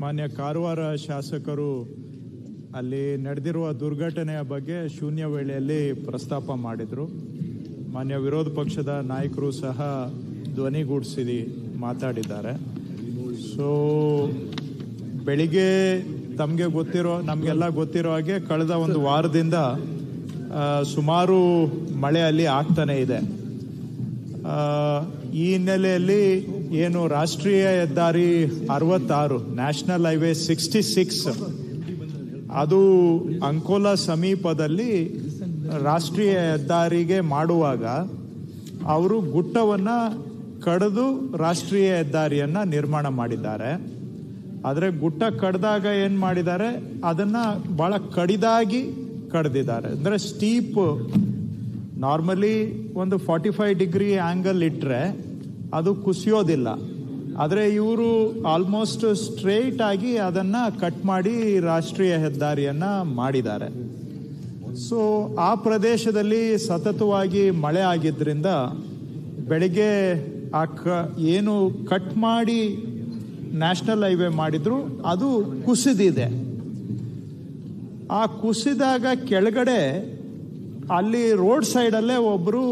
ಮಾನ್ಯ ಕಾರವಾರ ಶಾಸಕರು ಅಲ್ಲಿ ನಡೆದಿರುವ ದುರ್ಘಟನೆಯ ಬಗ್ಗೆ ಶೂನ್ಯ ವೇಳೆಯಲ್ಲಿ ಪ್ರಸ್ತಾಪ ಮಾಡಿದರು. ಮಾನ್ಯ ವಿರೋಧ ಪಕ್ಷದ ನಾಯಕರು ಸಹ ಧ್ವನಿಗೂಡಿಸಿ ಮಾತಾಡಿದ್ದಾರೆ. ಸೊ ಬೆಳಿಗ್ಗೆ ತಮಗೆ ಗೊತ್ತಿರೋ, ನಮಗೆಲ್ಲ ಗೊತ್ತಿರೋ ಹಾಗೆ ಕಳೆದ ಒಂದು ವಾರದಿಂದ ಸುಮಾರು ಮಳೆ ಅಲ್ಲಿ ಆಗ್ತಾನೆ ಇದೆ. ಈ ಹಿನ್ನೆಲೆಯಲ್ಲಿ ಏನು ರಾಷ್ಟ್ರೀಯ ಹೆದ್ದಾರಿ ಅರವತ್ತಾರು ನ್ಯಾಷನಲ್ ಹೈವೇ ಸಿಕ್ಸ್ಟಿ ಸಿಕ್ಸ್ ಅದು ಅಂಕೋಲಾ ಸಮೀಪದಲ್ಲಿ ರಾಷ್ಟ್ರೀಯ ಹೆದ್ದಾರಿಗೆ ಮಾಡುವಾಗ ಅವರು ಗುಟ್ಟವನ್ನ ಕಡಿದು ರಾಷ್ಟ್ರೀಯ ಹೆದ್ದಾರಿಯನ್ನ ನಿರ್ಮಾಣ ಮಾಡಿದ್ದಾರೆ. ಆದರೆ ಗುಟ್ಟ ಕಡ್ದಾಗ ಏನು ಮಾಡಿದ್ದಾರೆ? ಅದನ್ನ ಬಹಳ ಕಡಿದಾಗಿ ಕಡ್ದಿದ್ದಾರೆ. ಅಂದ್ರೆ ಸ್ಟೀಪ್ ನಾರ್ಮಲಿ ಒಂದು ಫಾರ್ಟಿ ಫೈವ್ ಡಿಗ್ರಿ ಆಂಗಲ್ ಇಟ್ಟರೆ ಅದು ಕುಸಿಯೋದಿಲ್ಲ. ಆದರೆ ಇವರು ಆಲ್ಮೋಸ್ಟ್ ಸ್ಟ್ರೇಟ್ ಆಗಿ ಅದನ್ನು ಕಟ್ ಮಾಡಿ ರಾಷ್ಟ್ರೀಯ ಹೆದ್ದಾರಿಯನ್ನು ಮಾಡಿದ್ದಾರೆ. ಸೊ ಆ ಪ್ರದೇಶದಲ್ಲಿ ಸತತವಾಗಿ ಮಳೆ ಆಗಿದ್ದರಿಂದ ಬೆಳಿಗ್ಗೆ ಆ ಕ, ಏನು ಕಟ್ ಮಾಡಿ ನ್ಯಾಷನಲ್ ಹೈವೇ ಮಾಡಿದ್ರು, ಅದು ಕುಸಿದಿದೆ. ಆ ಕುಸಿದಾಗ ಕೆಳಗಡೆ ಅಲ್ಲಿ ರೋಡ್ ಸೈಡಲ್ಲೇ ಒಬ್ಬರು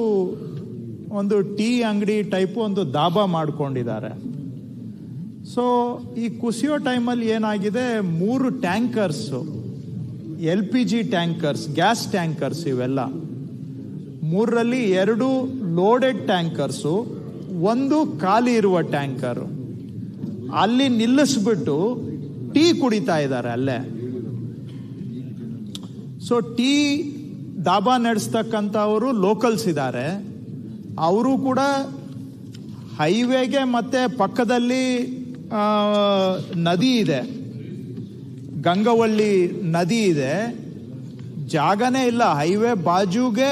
ಒಂದು ಟೀ ಅಂಗಡಿ ಟೈಪ್ ಒಂದು ದಾಬಾ ಮಾಡ್ಕೊಂಡಿದ್ದಾರೆ. ಸೊ ಈ ಕುಸಿಯೋ ಟೈಮಲ್ಲಿ ಏನಾಗಿದೆ, ಮೂರು tankers, L P G tankers, gas tankers ಇವೆಲ್ಲ. ಮೂರರಲ್ಲಿ ಎರಡು ಲೋಡೆಡ್ ಟ್ಯಾಂಕರ್ಸು, ಒಂದು ಖಾಲಿ ಇರುವ ಟ್ಯಾಂಕರ್. ಅಲ್ಲಿ ನಿಲ್ಲಿಸ್ಬಿಟ್ಟು ಟೀ ಕುಡಿತಾ ಇದ್ದಾರೆ ಅಲ್ಲೇ. ಸೊ ಟೀ ದಾಬಾ ನಡೆಸ್ತಕ್ಕಂಥವರು ಲೋಕಲ್ಸ್ ಇದ್ದಾರೆ. ಅವರು ಕೂಡ ಹೈವೇಗೆ ಮತ್ತೆ ಪಕ್ಕದಲ್ಲಿ ನದಿ ಇದೆ. ಗಂಗವಳ್ಳಿ ನದಿ ಇದೆ. ಜಾಗನೇ ಇಲ್ಲ. ಹೈವೇ ಬಾಜುಗೆ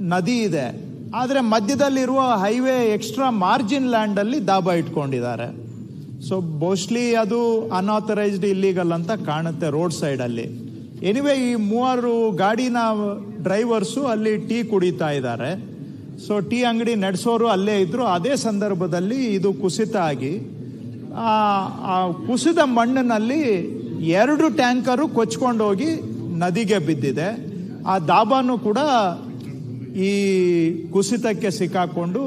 ನದಿ ಇದೆ. ಆದರೆ ಮಧ್ಯದಲ್ಲಿರುವ ಹೈವೇ ಎಕ್ಸ್ಟ್ರಾ ಮಾರ್ಜಿನ್ ಲ್ಯಾಂಡಲ್ಲಿ ದಾಬಾ ಇಟ್ಕೊಂಡಿದ್ದಾರೆ. ಸೊ ಮೋಸ್ಟ್ಲಿ ಅದು ಅನ್ಆಥರೈಸ್ಡ್ ಇಲ್ಲೀಗಲ್ ಅಂತ ಕಾಣುತ್ತೆ ರೋಡ್ ಸೈಡಲ್ಲಿ. ಎನಿವೆ ಈ ಮೂವರು ಗಾಡಿನ ಡ್ರೈವರ್ಸು ಅಲ್ಲಿ ಟೀ ಕುಡಿತಾ ಇದ್ದಾರೆ. ಸೊ ಟೀ ಅಂಗಡಿ ನಡೆಸೋರು ಅಲ್ಲೇ ಇದ್ರು. ಅದೇ ಸಂದರ್ಭದಲ್ಲಿ ಇದು ಕುಸಿತ ಆಗಿ ಕುಸಿದ ಮಣ್ಣಿನಲ್ಲಿ ಎರಡು ಟ್ಯಾಂಕರು ಕೊಚ್ಕೊಂಡೋಗಿ ನದಿಗೆ ಬಿದ್ದಿದೆ. ಆ ದಾಬಾನು ಕೂಡ ಈ ಕುಸಿತಕ್ಕೆ ಸಿಕ್ಕಾಕೊಂಡು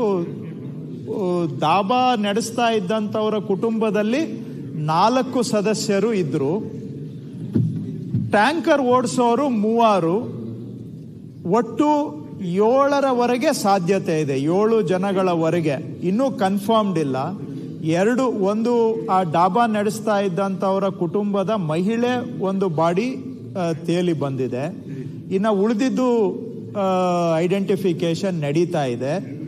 ದಾಬಾ ನಡೆಸ್ತಾ ಇದ್ದಂಥವರ ಕುಟುಂಬದಲ್ಲಿ ನಾಲ್ಕು ಸದಸ್ಯರು ಇದ್ರು. ಟ್ಯಾಂಕರ್ ಓಡಿಸೋರು ಮೂವರು. ಒಟ್ಟು ಏಳರವರೆಗೆ ಸಾಧ್ಯತೆ ಇದೆ, ಏಳು ಜನಗಳವರೆಗೆ. ಇನ್ನೂ ಕನ್ಫರ್ಮ್ಡ್ ಇಲ್ಲ. ಎರಡು, ಒಂದು, ಆ ಡಾಬಾ ನಡೆಸ್ತಾ ಇದ್ದಂಥವರ ಕುಟುಂಬದ ಮಹಿಳೆ ಒಂದು ಬಾಡಿ ತೇಲಿ ಬಂದಿದೆ. ಇನ್ನು ಉಳಿದಿದ್ದು ಐಡೆಂಟಿಫಿಕೇಶನ್ ನಡೀತಾ ಇದೆ.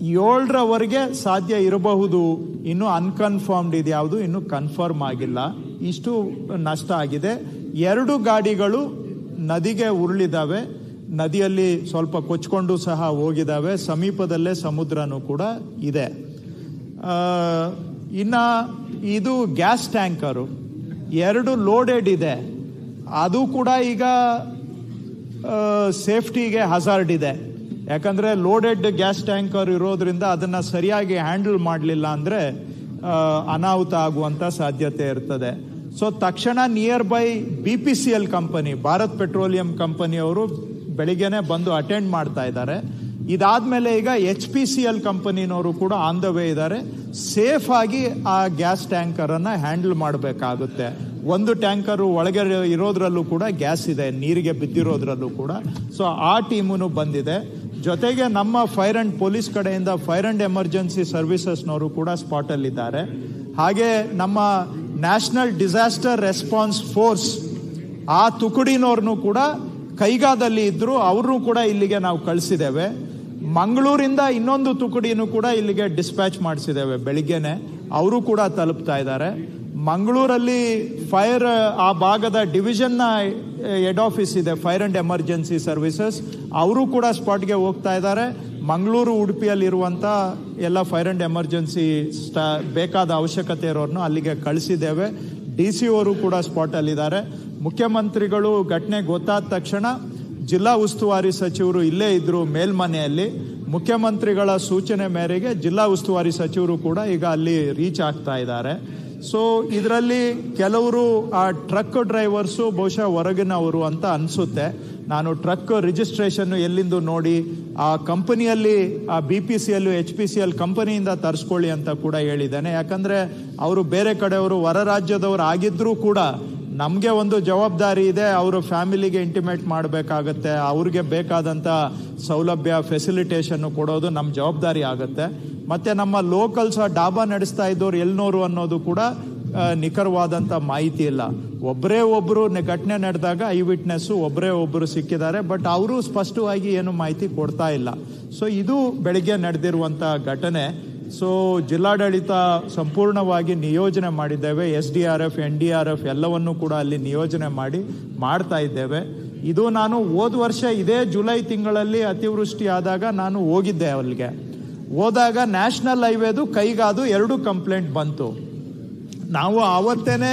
ಏಳರವರೆಗೆ ಸಾಧ್ಯ ಇರಬಹುದು. ಇನ್ನು ಅನ್ಕನ್ಫರ್ಮ್ಡ್ ಇದು ಯಾವುದು, ಇನ್ನು ಕನ್ಫರ್ಮ್ ಆಗಿಲ್ಲ. ಇಷ್ಟು ನಷ್ಟ ಆಗಿದೆ. ಎರಡು ಗಾಡಿಗಳು ನದಿಗೆ ಉರುಳಿದಾವೆ. ನದಿಯಲ್ಲಿ ಸ್ವಲ್ಪ ಕೊಚ್ಕೊಂಡು ಸಹ ಹೋಗಿದ್ದಾವೆ. ಸಮೀಪದಲ್ಲೇ ಸಮುದ್ರನೂ ಕೂಡ ಇದೆ. ಇನ್ನು ಇದು ಗ್ಯಾಸ್ ಟ್ಯಾಂಕರು. ಎರಡು ಲೋಡೆಡ್ ಇದೆ. ಅದು ಕೂಡ ಈಗ ಸೇಫ್ಟಿಗೆ ಹಜಾರ್ಡ್ ಇದೆ. ಯಾಕಂದ್ರೆ ಲೋಡೆಡ್ ಗ್ಯಾಸ್ ಟ್ಯಾಂಕರ್ ಇರೋದ್ರಿಂದ ಅದನ್ನ ಸರಿಯಾಗಿ ಹ್ಯಾಂಡಲ್ ಮಾಡಲಿಲ್ಲ ಅಂದ್ರೆ ಅನಾಹುತ ಆಗುವಂತ ಸಾಧ್ಯತೆ ಇರ್ತದೆ. ಸೊ, ತಕ್ಷಣ nearby B P C L company, Bharat petroleum ಕಂಪನಿಯವರು ಬೆಳಿಗ್ಗೆನೆ ಬಂದು ಅಟೆಂಡ್ ಮಾಡ್ತಾ ಇದ್ದಾರೆ. ಇದಾದ್ಮೇಲೆ ಈಗ ಎಚ್ ಪಿ ಸಿ ಎಲ್ ಕಂಪನಿನವರು ಕೂಡ ಆನ್ ದ ವೇ ಇದ್ದಾರೆ. ಸೇಫ್ ಆಗಿ ಆ ಗ್ಯಾಸ್ ಟ್ಯಾಂಕರ್ ಅನ್ನ ಹ್ಯಾಂಡಲ್ ಮಾಡಬೇಕಾಗುತ್ತೆ. ಒಂದು ಟ್ಯಾಂಕರ್ ಒಳಗೆ ಇರೋದ್ರಲ್ಲೂ ಕೂಡ ಗ್ಯಾಸ್ ಇದೆ, ನೀರಿಗೆ ಬಿದ್ದಿರೋದ್ರಲ್ಲೂ ಕೂಡ. ಸೊ ಆ ಟೀಮು ಬಂದಿದೆ. ಜೊತೆಗೆ ನಮ್ಮ ಫೈರ್ ಅಂಡ್ ಪೊಲೀಸ್ ಕಡೆಯಿಂದ ಫೈರ್ ಅಂಡ್ ಎಮರ್ಜೆನ್ಸಿ ಸರ್ವಿಸಸ್ನವರು ಕೂಡ ಸ್ಪಾಟ್ ಅಲ್ಲಿದ್ದಾರೆ. ಹಾಗೆ ನಮ್ಮ ನ್ಯಾಷನಲ್ ಡಿಸಾಸ್ಟರ್ ರೆಸ್ಪಾನ್ಸ್ ಫೋರ್ಸ್ ಆ ತುಕುಡಿನವ್ರನ್ನು ಕೂಡ ಕೈಗಾದಲ್ಲಿ ಇದ್ರು ಅವ್ರನ್ನೂ ಕೂಡ ಇಲ್ಲಿಗೆ ನಾವು ಕಳಿಸಿದ್ದೇವೆ. ಮಂಗಳೂರಿಂದ ಇನ್ನೊಂದು ತುಕುಡಿನೂ ಕೂಡ ಇಲ್ಲಿಗೆ ಡಿಸ್ಪ್ಯಾಚ್ ಮಾಡಿಸಿದ್ದೇವೆ ಬೆಳಿಗ್ಗೆನೆ. ಅವರು ಕೂಡ ತಲುಪ್ತಾ ಇದ್ದಾರೆ. ಮಂಗಳೂರಲ್ಲಿ ಫೈರ್ ಆ ಭಾಗದ ಡಿವಿಷನ್ನ ಹೆಡ್ ಆಫೀಸ್ ಇದೆ ಫೈರ್ ಅಂಡ್ ಎಮರ್ಜೆನ್ಸಿ ಸರ್ವಿಸಸ್ ಅವರು ಕೂಡ ಸ್ಪಾಟ್ಗೆ ಹೋಗ್ತಾ ಇದ್ದಾರೆ. ಮಂಗಳೂರು ಉಡುಪಿಯಲ್ಲಿರುವಂಥ ಎಲ್ಲ ಫೈರ್ ಅಂಡ್ ಎಮರ್ಜೆನ್ಸಿ ಸ್ಟಾ ಬೇಕಾದ ಅವಶ್ಯಕತೆ ಇರೋರನ್ನು ಅಲ್ಲಿಗೆ ಕಳಿಸಿದ್ದೇವೆ. ಡಿ ಸಿ ಅವರು ಕೂಡ ಸ್ಪಾಟ್ ಅಲ್ಲಿದ್ದಾರೆ. ಮುಖ್ಯಮಂತ್ರಿಗಳು ಘಟನೆ ಗೊತ್ತಾದ ತಕ್ಷಣ ಜಿಲ್ಲಾ ಉಸ್ತುವಾರಿ ಸಚಿವರು ಇಲ್ಲೇ ಇದ್ರು ಮೇಲ್ಮನೆಯಲ್ಲಿ. ಮುಖ್ಯಮಂತ್ರಿಗಳ ಸೂಚನೆ ಮೇರೆಗೆ ಜಿಲ್ಲಾ ಉಸ್ತುವಾರಿ ಸಚಿವರು ಕೂಡ ಈಗ ಅಲ್ಲಿ ರೀಚ್ ಆಗ್ತಾ ಇದ್ದಾರೆ. ಸೊ ಇದರಲ್ಲಿ ಕೆಲವರು ಆ ಟ್ರಕ್ ಡ್ರೈವರ್ಸು ಬಹುಶಃ ಹೊರಗಿನವರು ಅಂತ ಅನಿಸುತ್ತೆ. ನಾನು ಟ್ರಕ್ ರಿಜಿಸ್ಟ್ರೇಷನ್ ಎಲ್ಲಿಂದು ನೋಡಿ ಆ ಕಂಪನಿಯಲ್ಲಿ, ಆ B P C L H P C L ಕಂಪನಿಯಿಂದ ತರಿಸ್ಕೊಳ್ಳಿ ಅಂತ ಕೂಡ ಹೇಳಿದ್ದೇನೆ. ಯಾಕಂದ್ರೆ ಅವರು ಬೇರೆ ಕಡೆಯವರು ಹೊರ ರಾಜ್ಯದವರು ಆಗಿದ್ದರೂ ಕೂಡ ನಮಗೆ ಒಂದು ಜವಾಬ್ದಾರಿ ಇದೆ, ಅವರ ಫ್ಯಾಮಿಲಿಗೆ ಇಂಟಿಮೇಟ್ ಮಾಡಬೇಕಾಗತ್ತೆ, ಅವ್ರಿಗೆ ಬೇಕಾದಂಥ ಸೌಲಭ್ಯ ಫೆಸಿಲಿಟೇಷನ್ ಕೊಡೋದು ನಮ್ಮ ಜವಾಬ್ದಾರಿ ಆಗುತ್ತೆ. ಮತ್ತೆ ನಮ್ಮ ಲೋಕಲ್ಸ್ ಡಾಬಾ ನಡೆಸ್ತಾ ಇದ್ದವ್ರು ಎಲ್ನೋರು ಅನ್ನೋದು ಕೂಡ ನಿಖರವಾದಂಥ ಮಾಹಿತಿ ಇಲ್ಲ. ಒಬ್ಬರೇ ಒಬ್ಬರು ಘಟನೆ ನಡೆದಾಗ ಐ ವಿಟ್ನೆಸ್ಸು ಒಬ್ಬರೇ ಒಬ್ಬರು ಸಿಕ್ಕಿದ್ದಾರೆ, ಬಟ್ ಅವರು ಸ್ಪಷ್ಟವಾಗಿ ಏನು ಮಾಹಿತಿ ಕೊಡ್ತಾ ಇಲ್ಲ. ಸೊ ಇದು ಬೆಳಿಗ್ಗೆ ನಡೆದಿರುವಂಥ ಘಟನೆ. ಸೊ ಜಿಲ್ಲಾಡಳಿತ ಸಂಪೂರ್ಣವಾಗಿ ನಿಯೋಜನೆ ಮಾಡಿದ್ದೇವೆ. S D R F, N D R F ಎಲ್ಲವನ್ನೂ ಕೂಡ ಅಲ್ಲಿ ನಿಯೋಜನೆ ಮಾಡಿ ಮಾಡ್ತಾ ಇದ್ದೇವೆ. ಇದು ನಾನು ಹೋದ ವರ್ಷ ಇದೇ ಜುಲೈ ತಿಂಗಳಲ್ಲಿ ಅತಿವೃಷ್ಟಿ ಆದಾಗ ನಾನು ಹೋಗಿದ್ದೆ ಅಲ್ಲಿಗೆ. ಹೋದಾಗ ನ್ಯಾಷನಲ್ ಹೈವೇದು ಕೈಗಾದು ಎರಡು ಕಂಪ್ಲೇಂಟ್ ಬಂತು. ನಾವು ಆವತ್ತೇನೆ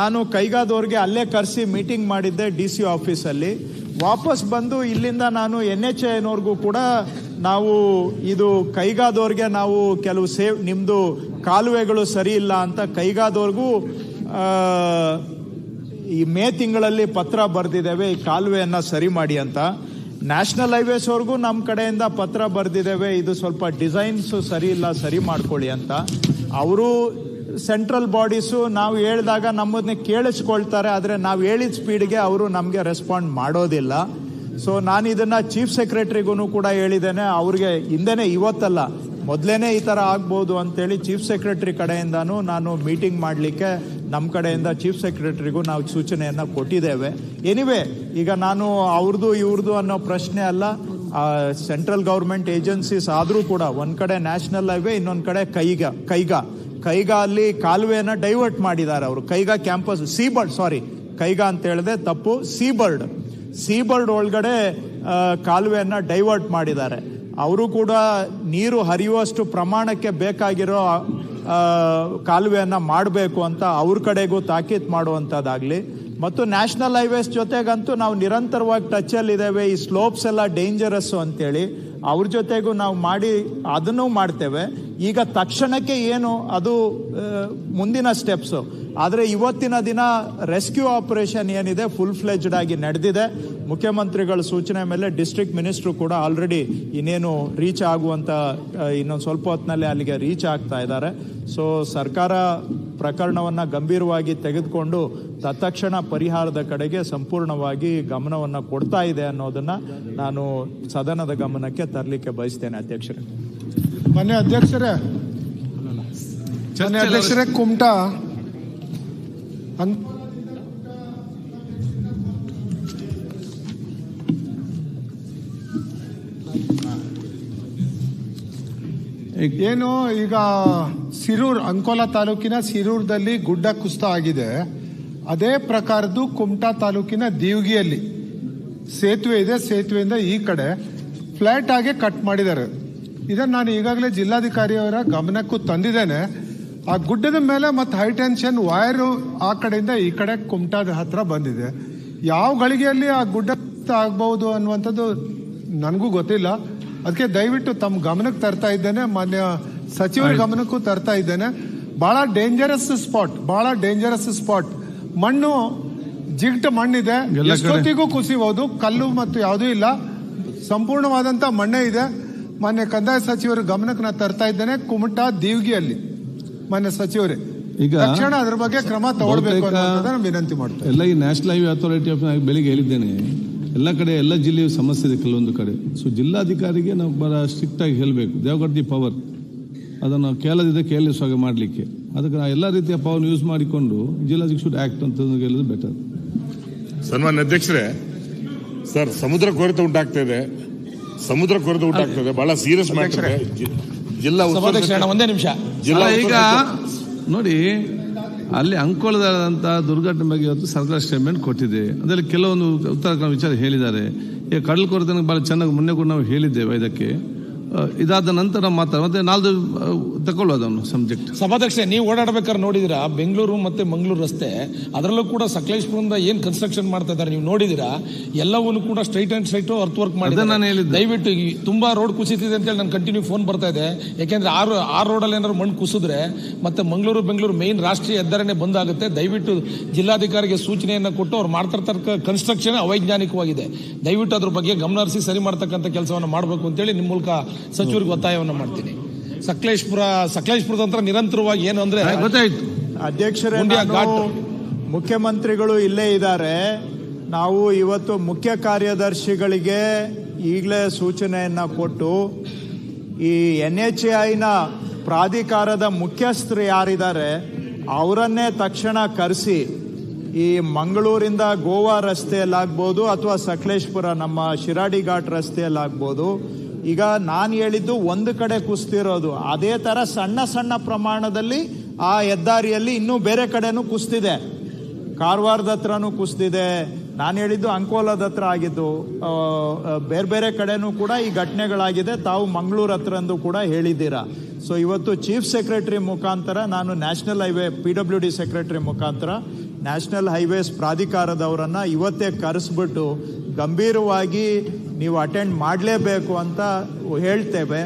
ನಾನು ಕೈಗಾದವ್ರಿಗೆ ಅಲ್ಲೇ ಕರೆಸಿ ಮೀಟಿಂಗ್ ಮಾಡಿದ್ದೆ ಡಿ ಸಿ ಆಫೀಸಲ್ಲಿ. ವಾಪಸ್ ಬಂದು ಇಲ್ಲಿಂದ ನಾನು ಎನ್ ಎಚ್ ಐನವ್ರಿಗೂ ಕೂಡ ನಾವು ಇದು ಕೈಗಾದವ್ರಿಗೆ ನಾವು ಕೆಲವು ಸೇವ್ ನಿಮ್ಮದು ಕಾಲುವೆಗಳು ಸರಿ ಇಲ್ಲ ಅಂತ ಕೈಗಾದವ್ರಿಗೂ ಈ ಮೇ ತಿಂಗಳಲ್ಲಿ ಪತ್ರ ಬರೆದಿದ್ದೇವೆ, ಈ ಕಾಲುವೆಯನ್ನು ಸರಿ ಮಾಡಿ ಅಂತ. ನ್ಯಾಷನಲ್ ಹೈವೇಸ್ ಅವ್ರಿಗೂ ನಮ್ಮ ಕಡೆಯಿಂದ ಪತ್ರ ಬರೆದಿದ್ದೇವೆ, ಇದು ಸ್ವಲ್ಪ ಡಿಸೈನ್ಸ್ ಸರಿ ಇಲ್ಲ, ಸರಿ ಮಾಡ್ಕೊಳ್ಳಿ ಅಂತ. ಅವರು ಸೆಂಟ್ರಲ್ ಬಾಡೀಸು ನಾವು ಹೇಳಿದಾಗ ನಮ್ಮದನ್ನೇ ಕೇಳಿಸ್ಕೊಳ್ತಾರೆ, ಆದರೆ ನಾವು ಹೇಳಿದ ಸ್ಪೀಡ್ಗೆ ಅವರು ನಮಗೆ ರೆಸ್ಪಾಂಡ್ ಮಾಡೋದಿಲ್ಲ. ಸೊ ನಾನು ಇದನ್ನ ಚೀಫ್ ಸೆಕ್ರೆಟರಿಗೂ ಕೂಡ ಹೇಳಿದ್ದೇನೆ. ಅವ್ರಿಗೆ ಹಿಂದೆನೆ ಇವತ್ತಲ್ಲ, ಮೊದಲೇನೆ ಈ ಥರ ಆಗ್ಬೋದು ಅಂತೇಳಿ ಚೀಫ್ ಸೆಕ್ರೆಟರಿ ಕಡೆಯಿಂದಾನು ನಾನು ಮೀಟಿಂಗ್ ಮಾಡಲಿಕ್ಕೆ ನಮ್ಮ ಕಡೆಯಿಂದ ಚೀಫ್ ಸೆಕ್ರೆಟರಿಗೂ ನಾವು ಸೂಚನೆಯನ್ನು ಕೊಟ್ಟಿದ್ದೇವೆ. ಎನಿವೆ ಈಗ ನಾನು ಅವ್ರದ್ದು ಇವ್ರದ್ದು ಅನ್ನೋ ಪ್ರಶ್ನೆ ಅಲ್ಲ ಸೆಂಟ್ರಲ್ ಗೌರ್ಮೆಂಟ್ ಏಜೆನ್ಸೀಸ್ ಆದರೂ ಕೂಡ ಒಂದು ಕಡೆ ನ್ಯಾಷನಲ್ ಹೈವೇ ಇನ್ನೊಂದು ಕಡೆ ಕೈಗ ಕೈಗ. ಕೈಗ ಅಲ್ಲಿ ಕಾಲುವೆನ ಡೈವರ್ಟ್ ಮಾಡಿದ್ದಾರೆ ಅವರು. ಕೈಗ ಕ್ಯಾಂಪಸ್ ಸೀಬರ್ಡ್ ಸಾರಿ ಕೈಗ ಅಂತ ಹೇಳಿದೆ ತಪ್ಪು ಸೀಬರ್ಡ್ ಸೀಬರ್ಡ್ ಒಳಗಡೆ ಕಾಲುವೆಯನ್ನು ಡೈವರ್ಟ್ ಮಾಡಿದ್ದಾರೆ. ಅವರು ಕೂಡ ನೀರು ಹರಿಯುವಷ್ಟು ಪ್ರಮಾಣಕ್ಕೆ ಬೇಕಾಗಿರೋ ಕಾಲುವೆಯನ್ನು ಕಾಲುವೆಯನ್ನ ಮಾಡಬೇಕು ಅಂತ ಅವ್ರ ಕಡೆಗೂ ತಾಕೀತ್ ಮಾಡುವಂಥದ್ದಾಗಲಿ ಮತ್ತು ನ್ಯಾಷನಲ್ ಹೈವೇಸ್ ಜೊತೆಗಂತೂ ನಾವು ನಿರಂತರವಾಗಿ ಟಚಲ್ಲಿದ್ದೇವೆ ಈ ಸ್ಲೋಪ್ಸ್ ಎಲ್ಲ ಡೇಂಜರಸ್ಸು ಅಂತೇಳಿ. ಅವ್ರ ಜೊತೆಗೂ ನಾವು ಮಾಡಿ, ಅದನ್ನು ಮಾಡ್ತೇವೆ. ಈಗ ತಕ್ಷಣಕ್ಕೆ ಏನು, ಅದು ಮುಂದಿನ ಸ್ಟೆಪ್ಸು ಆದರೆ ಇವತ್ತಿನ ದಿನ ರೆಸ್ಕ್ಯೂ ಆಪರೇಷನ್ ಏನಿದೆ ಫುಲ್ ಫ್ಲೆಜ್ಡ್ ಆಗಿ ನಡೆದಿದೆ. ಮುಖ್ಯಮಂತ್ರಿಗಳ ಸೂಚನೆ ಮೇಲೆ ಡಿಸ್ಟ್ರಿಕ್ಟ್ ಮಿನಿಸ್ಟ್ರು ಕೂಡ ಆಲ್ರೆಡಿ ಇನ್ನೇನು ರೀಚ್ ಆಗುವಂತ ಆ, ಇನ್ನೊಂದು ಸ್ವಲ್ಪ ಹೊತ್ತಿನಲ್ಲಿ ಅಲ್ಲಿಗೆ ರೀಚ್ ಆಗ್ತಾ ಇದ್ದಾರೆ. ಸೊ ಸರ್ಕಾರ ಪ್ರಕರಣವನ್ನು ಗಂಭೀರವಾಗಿ ತೆಗೆದುಕೊಂಡು ತತ್ಕ್ಷಣ ಪರಿಹಾರದ ಕಡೆಗೆ ಸಂಪೂರ್ಣವಾಗಿ ಗಮನವನ್ನು ಕೊಡ್ತಾ ಇದೆ ಅನ್ನೋದನ್ನ ನಾನು ಸದನದ ಗಮನಕ್ಕೆ ತರಲಿಕ್ಕೆ ಬಯಸ್ತೇನೆ ಅಧ್ಯಕ್ಷರೇ. ಮಾನ್ಯ ಅಧ್ಯಕ್ಷರೇ ಅಧ್ಯಕ್ಷರೇ ಕುಮಟಾ ಅನ್- ಏನು, ಈಗ ಸಿರೂರ್, ಅಂಕೋಲಾ ತಾಲೂಕಿನ ಸಿರೂರ್ದಲ್ಲಿ ಗುಡ್ಡ ಕುಸ್ತ ಆಗಿದೆ. ಅದೇ ಪ್ರಕಾರದ್ದು ಕುಮಟಾ ತಾಲೂಕಿನ ದೀವ್ಗಿಯಲ್ಲಿ ಸೇತುವೆ ಇದೆ, ಸೇತುವೆಯಿಂದ ಈ ಕಡೆ ಫ್ಲಾಟ್ ಆಗಿ ಕಟ್ ಮಾಡಿದ್ದಾರೆ. ಇದನ್ನು ನಾನು ಈಗಾಗಲೇ ಜಿಲ್ಲಾಧಿಕಾರಿಯವರ ಗಮನಕ್ಕೂ ತಂದಿದ್ದೇನೆ. ಆ ಗುಡ್ಡದ ಮೇಲೆ ಮತ್ತು ಹೈ ಟೆನ್ಷನ್ ವೈರು ಆ ಕಡೆಯಿಂದ ಈ ಕಡೆ ಕುಮಟಾದ ಹತ್ರ ಬಂದಿದೆ. ಯಾವ ಗಳಿಗೆಯಲ್ಲಿ ಆ ಗುಡ್ಡ ಆಗ್ಬಹುದು ಅನ್ನುವಂಥದ್ದು ನನಗೂ ಗೊತ್ತಿಲ್ಲ. ಅದಕ್ಕೆ ದಯವಿಟ್ಟು ತಮ್ಮ ಗಮನಕ್ಕೆ ತರ್ತಾ ಇದ್ದೇನೆ. ಮಾನ್ಯ ಸಚಿವರ ಗಮನಕ್ಕೂ ತರ್ತಾ ಇದ್ದೇನೆ. ಬಹಳ ಡೇಂಜರಸ್ ಸ್ಪಾಟ್ ಬಹಳ ಡೇಂಜರಸ್ ಸ್ಪಾಟ್ ಮಣ್ಣು ಜಿಗ್ಟ್ ಮಣ್ಣಿದೆ. ಎಷ್ಟೊತ್ತಿಗೂ ಕುಸಿಬಹುದು ಕಲ್ಲು ಮತ್ತು ಯಾವುದೂ ಇಲ್ಲ. ಸಂಪೂರ್ಣವಾದಂತ ಮಣ್ಣೆ ಇದೆ. ಮಾನ್ಯ ಕಂದಾಯ ಸಚಿವರ ಗಮನಕ್ಕೆ ನಾನು ತರ್ತಾ ಇದ್ದೇನೆ. ಕುಮಟಾ ದೀವ್ಗಿಯಲ್ಲಿ. ಮಾನ್ಯ ಸಚಿವರೇ ಈಗ ತಕ್ಷಣ ಅದ್ರ ಬಗ್ಗೆ ಕ್ರಮ ತಗೊಳ್ಬೇಕು ವಿನಂತಿ ಮಾಡ್ತೇನೆ ಎಲ್ಲ ಈ ನ್ಯಾಷನಲ್ ಹೈವೇ ಅಥಾರಿಟಿ ಆಫ್ ಬೆಳಿಗ್ಗೆ ಹೇಳಿದ್ದೇನೆ. ಎಲ್ಲ ಕಡೆ ಎಲ್ಲ ಜಿಲ್ಲೆಯ ಸಮಸ್ಯೆ ಇದೆ ಕೆಲವೊಂದು ಕಡೆ. ಸೊ ಜಿಲ್ಲಾಧಿಕಾರಿಗೆ ನಾವು ಬರ ಸ್ಟ್ರಿಕ್ಟ್ ಆಗಿ ಹೇಳಬೇಕು. ದೇವ್ ಗಾಟ್ ದಿ ಪವರ್ ಅದನ್ನು ಕೇಳದಿದ್ದ ಕೇರ್ಲೆಸ್ ಆಗಿ ಮಾಡಲಿಕ್ಕೆ. ಅದಕ್ಕೆ ನಾವು ಎಲ್ಲ ರೀತಿಯ ಪವರ್ ಯೂಸ್ ಮಾಡಿಕೊಂಡು ಜಿಲ್ಲಾಧಿಕಾರಿ ಶುಡ್ ಆಕ್ಟ್ ಅಂತ ಹೇಳೋದು ಬೆಟರ್ ಸನ್ಮಾನ್ಯ ಅಧ್ಯಕ್ಷರೇ ಸರ್ ಸಮುದ್ರ ಕೊರತೆ ಉಂಟಾಗ್ತಾ ಇದೆ. ಸಮುದ್ರ ಕೊರತೆ ಉಂಟಾಗ್ತಾ ಇದೆ. ಬಹಳ ಸೀರಿಯಸ್ ಮ್ಯಾಟರ್ ಜಿಲ್ಲಾ ಉಸ್ತುವಾರಿ ಸಭಾಧ್ಯಕ್ಷ ಒಂದೇ ನಿಮಿಷ. ಜಿಲ್ಲಾ ಈಗ ನೋಡಿ ಅಲ್ಲಿ ಅಂಕೋಲದಂತ ದುರ್ಘಟನೆ ಬಗ್ಗೆ ಇವತ್ತು ಸರ್ಕಾರ ಸ್ಟೇಟ್ಮೆಂಟ್ ಕೊಟ್ಟಿದೆ. ಅದರಲ್ಲಿ ಕೆಲವೊಂದು ಉತ್ತರ ವಿಚಾರ ಹೇಳಿದ್ದಾರೆ. ಈಗ ಕಡಲ್ ಕೊರತೆ ಬಹಳ ಚೆನ್ನಾಗಿ ಮೊನ್ನೆ ಕೂಡ ನಾವು ಹೇಳಿದ್ದೇವೆ ಇದಕ್ಕೆ. ಇದಾದ ನಂತರ ಮಾತಾಡ ಮತ್ತೆ ನಾಲ್ದು ಆ, ತಗೊಳ್ಳೋದು ಅವನು ಸಬ್ಜೆಕ್ಟ್ ಸಭಾಧ್ಯಕ್ಷ ನೀವು ಓಡಾಡ್ಬೇಕಾದ್ರೆ ನೋಡಿದಿರಾ ಬೆಂಗಳೂರು ಮತ್ತೆ ಮಂಗಳೂರು ರಸ್ತೆ. ಅದರಲ್ಲೂ ಕೂಡ ಸಕಲೇಶ್ಪುರದಿಂದ ಏನ್ ಕನ್ಸ್ಟ್ರಕ್ಷನ್ ಮಾಡ್ತಾ ಇದ್ದಾರೆ ನೀವು ನೋಡಿದಿರಾ ಎಲ್ಲವನ್ನು ಕೂಡ straight and straight earth work ಮಾಡಿ ಅದನ್ನ ನಾನು ಹೇಳಿದ್ದೆ. ದಯವಿಟ್ಟು ಈ ತುಂಬಾ ರೋಡ್ ಕುಸಿತಿದೆ ಅಂತೇಳಿ ನಾನು ಕಂಟಿನ್ಯೂ ಫೋನ್ ಬರ್ತಾ ಇದೆ. ಯಾಕೆಂದ್ರೆ ಆರು ಆ ರೋಡಲ್ಲಿ ಏನಾದ್ರು ಮಣ್ಣು ಕುಸಿದ್ರೆ ಮತ್ತೆ ಮಂಗಳೂರು ಬೆಂಗಳೂರು ಮೇನ್ ರಾಷ್ಟ್ರೀಯ ಹೆದ್ದಾರಿನೇ ಬಂದಾಗುತ್ತೆ. ದಯವಿಟ್ಟು ಜಿಲ್ಲಾಧಿಕಾರಿಗೆ ಸೂಚನೆಯನ್ನು ಕೊಟ್ಟು ಅವ್ರು ಮಾಡ್ತಿರ್ತಕ್ಕ ಕನ್ಸ್ಟ್ರಕ್ಷನ್ ಅವೈಜ್ಞಾನಿಕವಾಗಿದೆ. ದಯವಿಟ್ಟು ಅದ್ರ ಬಗ್ಗೆ ಗಮನ ಹರಿಸಿ ಸರಿ ಮಾಡ್ತಕ್ಕಂಥ ಕೆಲಸವನ್ನು ಮಾಡಬೇಕು ಅಂತೇಳಿ ನಿಮ್ಮ ಮೂಲಕ ಸಚಿವರಿಗೆ ಒತ್ತಾಯವನ್ನು ಮಾಡ್ತೀನಿ. ಸಕಲೇಶ್ಪುರ ಸಕಲೇಶ್ಪುರದ ನಂತರ ನಿರಂತರವಾಗಿ ಏನು ಅಂದ್ರೆ ಗೊತ್ತಾಯ್ತು. ಅಧ್ಯಕ್ಷರೇ ಘಾಟ್. ಮುಖ್ಯಮಂತ್ರಿಗಳು ಇಲ್ಲೇ ಇದ್ದಾರೆ. ನಾವು ಇವತ್ತು ಮುಖ್ಯ ಕಾರ್ಯದರ್ಶಿಗಳಿಗೆ ಈಗಲೇ ಸೂಚನೆಯನ್ನ ಕೊಟ್ಟು ಈ ಎನ್ ಎಚ್ ಐನ ಪ್ರಾಧಿಕಾರದ ಮುಖ್ಯಸ್ಥರು ಯಾರಿದ್ದಾರೆ ಅವರನ್ನೇ ತಕ್ಷಣ ಕರೆಸಿ ಈ ಮಂಗಳೂರಿಂದ ಗೋವಾ ರಸ್ತೆಯಲ್ಲಾಗ್ಬೋದು ಅಥವಾ ಸಕಲೇಶ್ಪುರ ನಮ್ಮ ಶಿರಾಡಿ ಘಾಟ್ ರಸ್ತೆಯಲ್ಲಾಗ್ಬೋದು ಈಗ ನಾನು ಹೇಳಿದ್ದು ಒಂದು ಕಡೆ ಕುಸ್ತಿರೋದು. ಅದೇ ತರ ಸಣ್ಣ ಸಣ್ಣ ಪ್ರಮಾಣದಲ್ಲಿ ಆ ಹೆದ್ದಾರಿಯಲ್ಲಿ ಇನ್ನೂ ಬೇರೆ ಕಡೆನೂ ಕುಸ್ತಿದೆ. ಕಾರವಾರದ ಹತ್ರನೂ ಕುಸ್ತಿದೆ. ನಾನು ಹೇಳಿದ್ದು ಅಂಕೋಲದ ಹತ್ರ ಆಗಿದ್ದು. ಬೇರೆ ಬೇರೆ ಕಡೆನೂ ಕೂಡ ಈ ಘಟನೆಗಳಾಗಿದೆ. ತಾವು ಮಂಗಳೂರು ಹತ್ರಂದು ಕೂಡ ಹೇಳಿದ್ದೀರಾ. ಸೊ ಇವತ್ತು ಚೀಫ್ ಸೆಕ್ರೆಟರಿ ಮುಖಾಂತರ ನಾನು national highway P W D secretary ಮುಖಾಂತರ ನ್ಯಾಷನಲ್ ಹೈವೇಸ್ ಪ್ರಾಧಿಕಾರದವರನ್ನ ಇವತ್ತೇ ಕರೆಸ್ಬಿಟ್ಟು ಗಂಭೀರವಾಗಿ ನೀವು ಅಟೆಂಡ್ ಮಾಡಲೇಬೇಕು ಅಂತ ಹೇಳ್ತೇವೆ.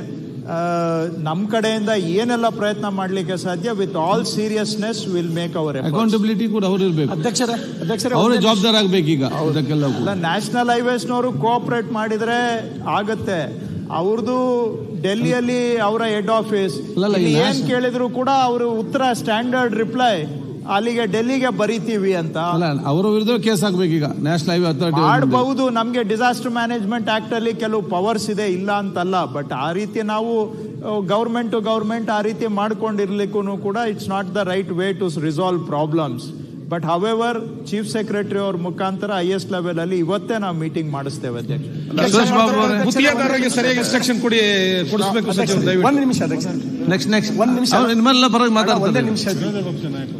ನಮ್ಮ ಕಡೆಯಿಂದ ಏನೆಲ್ಲ ಪ್ರಯತ್ನ ಮಾಡಲಿಕ್ಕೆ ಸಾಧ್ಯ with all seriousness will make our accountability ಕೂಡ ಅವರು ಇರಬೇಕು. ಅಧ್ಯಕ್ಷರ ಅಧ್ಯಕ್ಷರ ಅವರು ಜವಾಬ್ದಾರ ಆಗ್ಬೇಕು ಈಗ ಅದಕ್ಕೆಲ್ಲ ನ್ಯಾಷನಲ್ ಹೈವೇಸ್ನವರು ಕೋಆಪರೇಟ್ ಮಾಡಿದ್ರೆ ಆಗತ್ತೆ. ಅವ್ರದ್ದು ಡೆಲ್ಲಿಯಲ್ಲಿ ಅವರ ಹೆಡ್ ಆಫೀಸ್ ಏನ್ ಕೇಳಿದ್ರು ಕೂಡ ಅವರು ಉತ್ತರ ಸ್ಟ್ಯಾಂಡರ್ಡ್ ರಿಪ್ಲೈ ಅಲ್ಲಿಗೆ ಡೆಲ್ಲಿಗೆ ಬರಿತೀವಿ ಅಂತ. ಅಲ್ಲ ಅವರ ವಿರುದ್ಧ ಕೇಸ್ ಈಗ ನ್ಯಾಷನಲ್ ಹೈವೇ ಅಥಾರಿಟಿ ಮಾಡಬಹುದು ನಮಗೆ ಡಿಸಾಸ್ಟರ್ ಮ್ಯಾನೇಜ್ಮೆಂಟ್ ಆಕ್ಟ್ ಅಲ್ಲಿ ಕೆಲವು ಪವರ್ಸ್ ಇದೆ ಇಲ್ಲ ಅಂತಲ್ಲ ಬಟ್ ಆ ರೀತಿ ನಾವು ಗೌರ್ಮೆಂಟ್ ಟು ಗೌರ್ಮೆಂಟ್ ಆ ರೀತಿ ಮಾಡ್ಕೊಂಡಿರ್ಲಿಕ್ಕೂ ಕೂಡ it's not the right way to resolve problems but however chief secretary ಅವ್ರ ಮುಖಾಂತರ ಹೈಯೆಸ್ಟ್ ಲೆವೆಲ್ ಅಲ್ಲಿ ಇವತ್ತೇ ನಾವು ಮೀಟಿಂಗ್ ಮಾಡಿಸ್ತೇವೆ ಅಧ್ಯಕ್ಷ. ಸರಿಯಾಗಿ ಇನ್ಸ್ಟ್ರಕ್ಷನ್ ಕೊಡಿ ಕೊಡಿಸ್ಬೇಕು ಸಚಿವರು ದಯವಿಟ್ಟು. ಒಂದ್ ನಿಮಿಷ ಅಧ್ಯಕ್ಷ ನೆಕ್ಸ್ಟ್ ನೆಕ್ಸ್ಟ್ ಒಂದ್ ನಿಮಿಷ. ಒಂದೇ ನಿಮಿಷ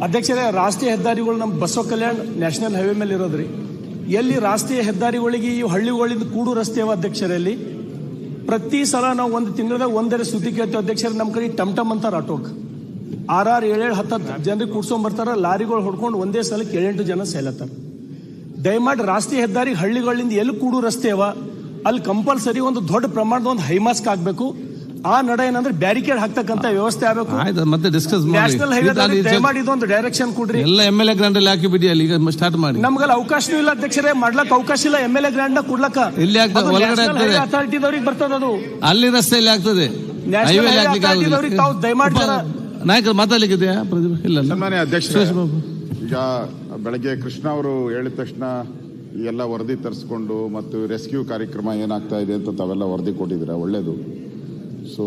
ಅಧ್ಯಕ್ಷರೇ. ರಾಷ್ಟ್ರೀಯ ಹೆದ್ದಾರಿಗಳು ನಮ್ಮ ಬಸವ ಕಲ್ಯಾಣ್ ನ್ಯಾಷನಲ್ ಹೈವೇ ಮೇಲೆ ಇರೋದ್ರಿ ಎಲ್ಲಿ ರಾಷ್ಟ್ರೀಯ ಹೆದ್ದಾರಿಗಳಿಗೆ ಈ ಹಳ್ಳಿಗಳಿಂದ ಕೂಡು ರಸ್ತೆ ಅವ ಅಧ್ಯಕ್ಷರಲ್ಲಿ ಪ್ರತಿ ಸಲ ನಾವು ಒಂದು ತಿಂಗಳದಾಗ ಒಂದರೆ ಸುದ್ದಿ ಕೇಳ್ತೇವೆ. ಅಧ್ಯಕ್ಷರೇ ನಮ್ಮ ಕಡೆ ಟಮ್ ಟಮ್ ಅಂತಾರೆ ಆಟೋಕ್ ಆರ್ ಆರ್ ಏಳೇಳು ಹತ್ತು ಜನರಿಗೆ ಕೂಡ್ಸೊಂಡ್ ಬರ್ತಾರ ಲಾರಿಗಳು ಹೊಡ್ಕೊಂಡು ಒಂದೇ ಸಲಕ್ಕೆ ಏಳೆಂಟು ಜನ ಸೇಲತ್ತಾರ. ದಯಮಾಡಿ ರಾಷ್ಟ್ರೀಯ ಹೆದ್ದಾರಿ ಹಳ್ಳಿಗಳಿಂದ ಎಲ್ಲಿ ಕೂಡು ರಸ್ತೆ ಅವ ಅಲ್ಲಿ ಕಂಪಲ್ಸರಿ ಒಂದು ದೊಡ್ಡ ಪ್ರಮಾಣದ ಒಂದು ಹೈಮಾಸ್ಕ್ ಆಗ್ಬೇಕು ಆ ನಡ ಏನಂದ್ರೆ ಬ್ಯಾರಿಕೇಡ್ ಹಾಕ್ತಕ್ಕಂತ ವ್ಯವಸ್ಥೆ ಆಗಬೇಕು. ಮತ್ತೆ ಡಿಸ್ಕಸ್ ನ್ಯಾಷನಲ್ ಹೈವೇ ದಯಮಾಡಿ ಇದೊಂದು ಡೈರೆಕ್ಷನ್ ಕೊಡ್ರಿ. ಎಲ್ಲ ಎಂ ಎಲ್ ಎ ಗ್ರಾಂಡ್ ಅಲ್ಲಿ ಹಾಕಿ ಬಿಡಿ ಅಲ್ಲಿ ಈಗ ಸ್ಟಾರ್ಟ್ ಮಾಡಿ. ನಮ್ಗಲ್ಲಿ ಅವಕಾಶನೂ ಇಲ್ಲ ಅಧ್ಯಕ್ಷರೇ ಮಾಡ್ಲಕ್ ಅವಕಾಶ ಇಲ್ಲ ಎಂ ಎಲ್ ಎ ಗ್ರಾಂಡ್ನ ಕೊಡ್ಲಕ್ಕ. ಇಲ್ಲಿ ಆಗ್ತದೆ? ಒಳಗಡೆ ಆಗ್ತದೆ. ಅಥಾರಿಟಿದವ್ರಿಗೆ ಬರ್ತದ ಅದು ಅಲ್ಲಿ ರಸ್ತೆಯಲ್ಲಿ ಆಗ್ತದೆ. ನ್ಯಾಷನಲ್ ಹೈವೇ ಹಾಕ್ಲಿಕ್ಕೆ ತಾವು ದಯಮಾಡ್ತಾರ ನಾಯಕರು ಮಾತಾಡ್ಲಿಕ್ಕಿದೆಯಾ? ಪ್ರದೀಪ್ ಇಲ್ಲ? ಸನ್ಮಾನ್ಯ ಬಾಬು. ಈಗ ಬೆಳಗ್ಗೆ ಕೃಷ್ಣ ಅವರು ಹೇಳಿದ ತಕ್ಷಣ ಈ ಎಲ್ಲ ವರದಿ ತರಿಸ್ಕೊಂಡು ಮತ್ತು ರೆಸ್ಕ್ಯೂ ಕಾರ್ಯಕ್ರಮ ಏನಾಗ್ತಾ ಇದೆ ಅಂತ ತಾವೆಲ್ಲ ವರದಿ ಕೊಟ್ಟಿದ್ದೀರಾ? ಒಳ್ಳೇದು. ಸೊ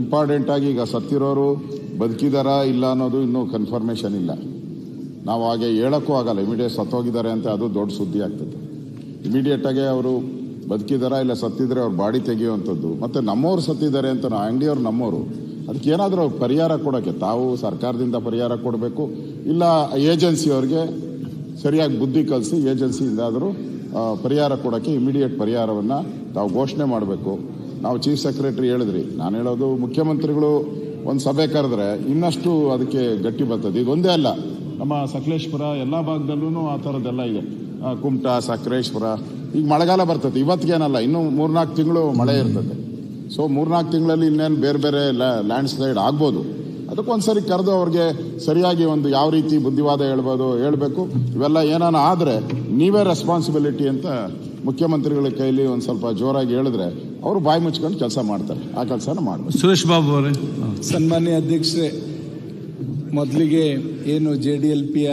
ಇಂಪಾರ್ಟೆಂಟ್ ಆಗಿ ಈಗ ಸತ್ತಿರೋರು ಬದುಕಿದಾರಾ ಇಲ್ಲ ಅನ್ನೋದು ಇನ್ನೂ ಕನ್ಫರ್ಮೇಷನ್ ಇಲ್ಲ. ನಾವು ಹಾಗೆ ಹೇಳೋಕ್ಕೂ ಆಗಲ್ಲ. ಇಮಿಡಿಯೇಟ್ ಸತ್ತೋಗಿದ್ದಾರೆ ಅಂತ ಅದು ದೊಡ್ಡ ಸುದ್ದಿ ಆಗ್ತದೆ. ಇಮಿಡಿಯೇಟ್ ಆಗಿ ಅವರು ಬದುಕಿದಾರಾ ಇಲ್ಲ ಸತ್ತಿದ್ರೆ ಅವ್ರು ಬಾಡಿ ತೆಗೆಯುವಂಥದ್ದು. ಮತ್ತೆ ನಮ್ಮವ್ರು ಸತ್ತಿದ್ದಾರೆ ಅಂತ ನಾವು ಅಂಗಡಿಯವ್ರು ನಮ್ಮವರು. ಅದಕ್ಕೆ ಏನಾದರೂ ಪರಿಹಾರ ಕೊಡೋಕ್ಕೆ ತಾವು ಸರ್ಕಾರದಿಂದ ಪರಿಹಾರ ಕೊಡಬೇಕು, ಇಲ್ಲ ಏಜೆನ್ಸಿಯವ್ರಿಗೆ ಸರಿಯಾಗಿ ಬುದ್ಧಿ ಕಲಿಸಿ ಏಜೆನ್ಸಿಯಿಂದ ಆದರೂ ಪರಿಹಾರ ಕೊಡೋಕ್ಕೆ ಇಮಿಡಿಯೇಟ್ ಪರಿಹಾರವನ್ನು ತಾವು ಘೋಷಣೆ ಮಾಡಬೇಕು. ನಾವು ಚೀಫ್ ಸೆಕ್ರೆಟರಿ ಹೇಳಿದ್ರಿ, ನಾನು ಹೇಳೋದು ಮುಖ್ಯಮಂತ್ರಿಗಳು ಒಂದು ಸಭೆ ಕರೆದ್ರೆ ಇನ್ನಷ್ಟು ಅದಕ್ಕೆ ಗಟ್ಟಿ ಬರ್ತದೆ. ಒಂದೇ ಅಲ್ಲ, ನಮ್ಮ ಸಕಲೇಶ್ಪುರ ಎಲ್ಲ ಭಾಗದಲ್ಲೂ ಆ ಥರದ್ದೆಲ್ಲ ಇದೆ. ಕುಮಟಾ ಕುಮಟ, ಸಕಲೇಶ್ಪುರ, ಈಗ ಮಳೆಗಾಲ ಬರ್ತದೆ, ಇವತ್ತಿಗೇನಲ್ಲ, ಇನ್ನೂ ಮೂರ್ನಾಲ್ಕು ತಿಂಗಳು ಮಳೆ ಇರ್ತದೆ. ಸೊ ಮೂರ್ನಾಲ್ಕು ತಿಂಗಳಲ್ಲಿ ಇನ್ನೇನು ಬೇರೆ ಬೇರೆ ಲ್ಯಾಂಡ್ ಸ್ಲೈಡ್ ಆಗ್ಬೋದು. ಅದಕ್ಕೊಂದ್ಸರಿ ಕರೆದು ಅವ್ರಿಗೆ ಸರಿಯಾಗಿ ಒಂದು ಯಾವ ರೀತಿ ಬುದ್ಧಿವಾದ ಹೇಳ್ಬೋದು ಹೇಳಬೇಕು. ಇವೆಲ್ಲ ಏನಾನ ಆದರೆ ನೀವೇ ರೆಸ್ಪಾನ್ಸಿಬಿಲಿಟಿ ಅಂತ ಮುಖ್ಯಮಂತ್ರಿಗಳ ಕೈಲಿ ಒಂದು ಸ್ವಲ್ಪ ಜೋರಾಗಿ ಹೇಳಿದ್ರೆ ಅವರು ಬಾಯಿ ಮುಚ್ಕೊಂಡು ಕೆಲಸ ಮಾಡ್ತಾರೆ. ಆ ಕೆಲಸನ ಮಾಡ್ಬೇಕು ಸುರೇಶ್ ಬಾಬು ಅವರೇ. ಸನ್ಮಾನ್ಯ ಅಧ್ಯಕ್ಷರೇ ಮೊದಲಿಗೆ ಏನು ಜೆ ಡಿ ಎಲ್ ಪಿಯ